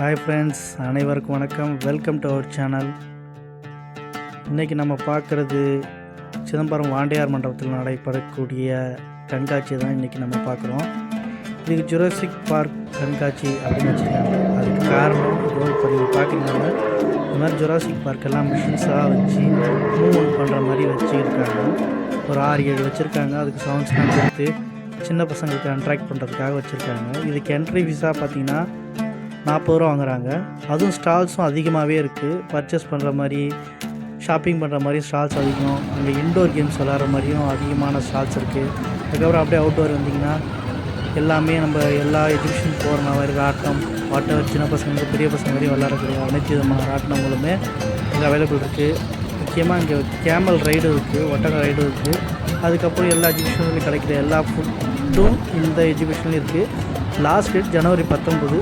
Hi friends அனைவருக்கும் வணக்கம். Welcome to our channel இன்றைக்கி நம்ம பார்க்குறது சிதம்பரம் வாண்டியார் மண்டபத்தில் நடைபெறக்கூடிய கண்காட்சி தான் இன்றைக்கி நம்ம பார்க்குறோம். இதுக்கு ஜுராசிக் பார்க் கண்காட்சி அப்படின்னு வச்சுருக்காங்க அதுக்கு காரணம் இப்போ நீங்கள் பார்க்குறீங்க இந்த மாதிரி ஜுராசிக் பார்க்கெல்லாம் மிஷின்ஸாக வச்சு மூவ் பண்ணுற மாதிரி வச்சுருக்காங்க. ஒரு ஆறு ஏழு வச்சுருக்காங்க. அதுக்கு சவுண்ட்ஸ்லாம் கொடுத்து சின்ன பசங்களுக்கு அட்ராக்ட் பண்ணுறதுக்காக வச்சுருக்காங்க. இதுக்கு என்ட்ரி விசா பார்த்தீங்கன்னா நாற்பது ரூபா வாங்குறாங்க. அதுவும் ஸ்டால்ஸும் அதிகமாகவே இருக்குது பர்ச்சேஸ் பண்ணுற மாதிரி ஷாப்பிங் பண்ணுற மாதிரி ஸ்டால்ஸ் அதிகம். அங்கே இன்டோர் கேம்ஸ் விளாட்ற மாதிரியும் அதிகமான ஸ்டால்ஸ் இருக்குது அதுக்கப்புறம் அப்படியே அவுட்டோர் வந்திங்கன்னா எல்லாமே நம்ம எல்லா எஜுகேஷன் போகிற மாதிரி ஆட்டம் வாட்டர் சின்ன பசங்க பெரிய பசங்க வரையும் விளாடக்கூடிய அனைத்து விதமான ஆட்டங்களுமே இங்கே அவைலபிள் இருக்குது முக்கியமாக இங்கே கேமல் ரைடு இருக்குது ஒட்டக ரைடு இருக்குது அதுக்கப்புறம் எல்லா எஜுகேஷன்லையும் கிடைக்கிற எல்லா ஃபுட்டும் இந்த எஜுகேஷன்லையும் இருக்குது லாஸ்ட் டேட் ஜனவரி பத்தொம்பது